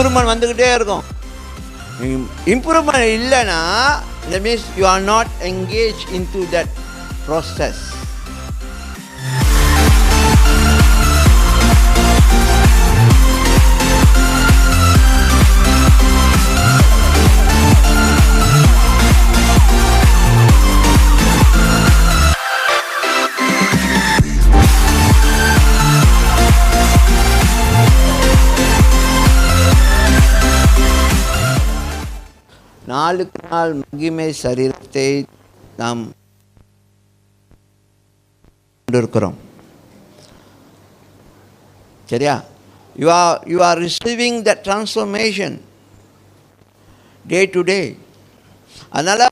Improvement வந்துக்கிட்டே இருக்கும். Improvement இல்லைன்னா that means you are not engage in to that process நாளுக்கு நாள் மகிமை சரீரத்தை நாம் கொண்டிருக்கிறோம். சரியா? You are you are receiving the transformation day to day அதனால்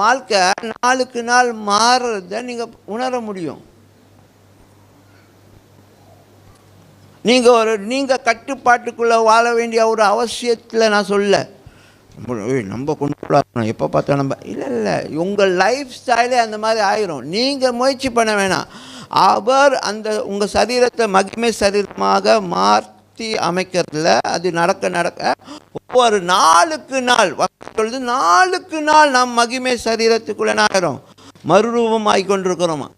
வாழ்க்கை நாளுக்கு நாள் மாறுறத நீங்கள் உணர முடியும். நீங்கள் ஒரு நீங்கள் கட்டுப்பாட்டுக்குள்ளே வாழ வேண்டிய ஒரு அவசியத்தில் நான் சொல்ல நம்ம நம்ம கொண்டு எப்போ பார்த்தா நம்ம இல்லை இல்லை உங்கள் லைஃப் ஸ்டைலே அந்த மாதிரி ஆயிரும். நீங்கள் முயற்சி பண்ண வேணாம். அவர் அந்த உங்கள் சரீரத்தை மகிமை சரீரமாக மாற்றி அமைக்கிறதுல அது நடக்க நடக்க ஒவ்வொரு நாளுக்கு நாள் சொல்லுது நாளுக்கு நாள் நாம் மகிமை சரீரத்துக்குள்ளே ஆயிரும். மறுரூபம் ஆகி கொண்டிருக்கிறோமா?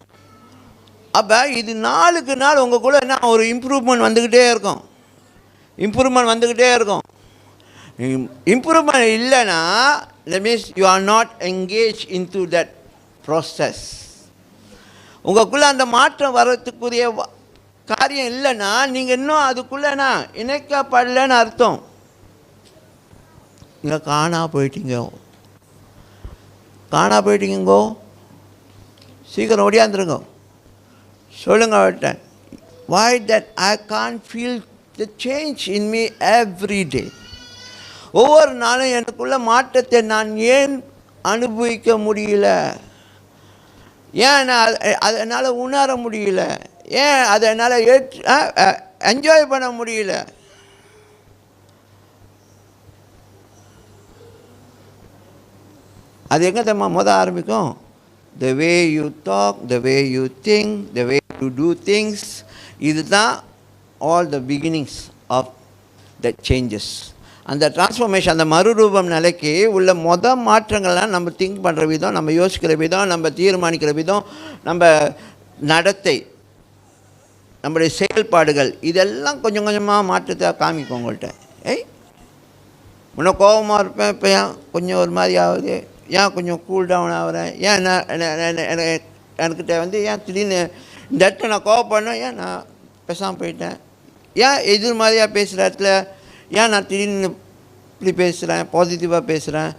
அப்போ இது நாளுக்கு நாள் உங்களுக்குள்ள என்ன ஒரு இம்ப்ரூவ்மெண்ட் வந்துக்கிட்டே இருக்கும். இம்ப்ரூவ்மெண்ட் வந்துக்கிட்டே இருக்கும். இம்ப்ரூவ்மெண்ட் இல்லைன்னா that means you are not engage in to that process உங்களுக்குள்ளே அந்த மாற்றம் வர்றதுக்குரிய காரியம் இல்லைன்னா நீங்கள் இன்னும் அதுக்குள்ளேனா இணைக்கப்படலைன்னு அர்த்தம். நீங்கள் காணா போயிட்டீங்க. காணா போயிட்டீங்கோ சீக்கிரம் ஓடியாந்துருங்க. சொல்லுங்க அவர்கிட்ட. Why that I can feel the change in me every day ஒவ்வொரு நாளும் எனக்குள்ள மாற்றத்தை நான் ஏன் அனுபவிக்க முடியல? ஏன் நான் அதனால் உணர முடியல? ஏன் அதை என்னால் ஏற்று என்ஜாய் பண்ண முடியல? அது எங்கே தம்மா முத ஆரம்பிக்கும். The way you talk the way you think the way you do things இதுதான் all the beginnings of the changes அந்த டிரான்ஸ்ஃபர்மேஷன் அந்த மறுரூபம் நிலைக்கு உள்ள மொத மாற்றங்கள்லாம் நம்ம திங்க் பண்ணுற விதம் நம்ம யோசிக்கிற விதம் நம்ம தீர்மானிக்கிற விதம் நம்ம நடத்தை நம்முடைய செயல்பாடுகள் இதெல்லாம் கொஞ்சம் கொஞ்சமாக மாற்றத்தை காமிக்கும் உங்கள்கிட்ட ஏய் முன்ன கோபமாக இருப்பேன் இப்போ ஏன் கொஞ்சம் ஒரு மாதிரி ஆகுது? ஏன் கொஞ்சம் கூல் டவுன் ஆகிறேன் ஏன் நான் என்ன- என்ன- எனக்கிட்ட வந்து ஏன் திடீர்னு இந்த இடத்துல நான் கோவப்படணும்? ஏன் நான் பேசாமல் போயிட்டேன்? ஏன் எதிர் மாதிரியாக பேசுகிற இடத்துல ஏன் நான் திடீர்னு இப்படி பேசுகிறேன் பாசிட்டிவாக பேசுகிறேன்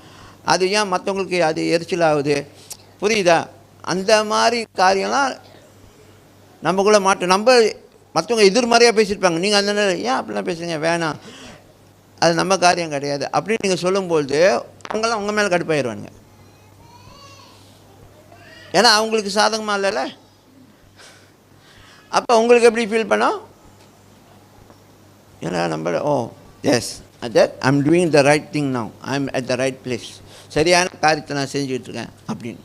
அது ஏன் மற்றவங்களுக்கு அது எரிச்சல் ஆகுது புரியுதா? அந்த மாதிரி காரியம்லாம் நம்மக்குள்ளே மாட்டோம் நம்ம மற்றவங்க எதிர்மறையாக பேசியிருப்பாங்க. நீங்கள் அந்த நேரம் ஏன் அப்படிலாம் பேசுறீங்க? வேணாம். அது நம்ம காரியம் கிடையாது. அப்படின்னு நீங்கள் சொல்லும்பொழுது அவங்களாம் உங்கள் மேலே கடுப்பாயிடுவானுங்க ஏன்னா அவங்களுக்கு சாதகமாக இல்லைல்ல? அப்போ உங்களுக்கு எப்படி ஃபீல் பண்ணோம்? ஏன்னா நம்ம ஓ S that I'm doing the right thing now I'm at the right place சரியான காரியத்தை நான் செஞ்சுக்கிட்டு இருக்கேன் அப்படின்னு.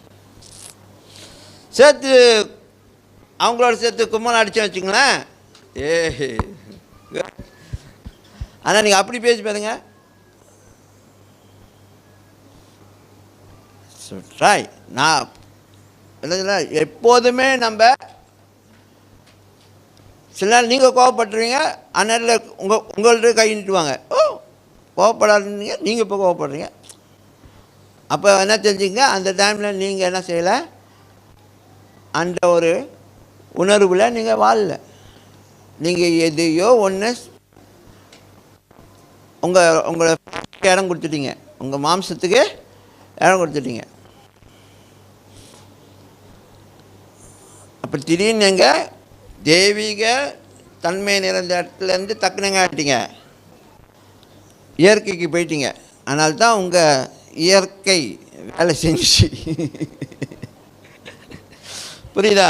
சேர்த்து அவங்களோட சேர்த்து கும்பலம் அடிச்சு வச்சுங்களேன் ஏ ஆனால் நீங்கள் அப்படி பேசி பாருங்க. ட்ரை நான் இல்லை எப்போதுமே நம்ம சில நேரம் நீங்கள் கோவப்பட்டுருவீங்க அந்நேரத்தில் உங்கள் உங்கள்கிட்ட கை நிட்டுவாங்க. ஓ கோவப்படாதீங்க நீங்கள் இப்போ கோவப்படுறீங்க. அப்போ என்ன தெரிஞ்சுங்க அந்த டைமில் நீங்கள் என்ன செய்யலை? அந்த ஒரு உணர்வில் நீங்கள் வாழல. நீங்கள் எதையோ ஒன்று உங்கள் உங்களை இடம் கொடுத்துட்டீங்க. உங்கள் மாம்சத்துக்கு இடம் கொடுத்துட்டீங்க. அப்போ திடீர்னு எங்கள் தெய்வீக தன்மை நிறைந்த இடத்துலேருந்து டக்குனுங்க ஆகிட்டீங்க இயற்கைக்கு போயிட்டீங்க. அதனால தான் உங்கள் இயற்கை வேலை செஞ்சு. புரியுதா?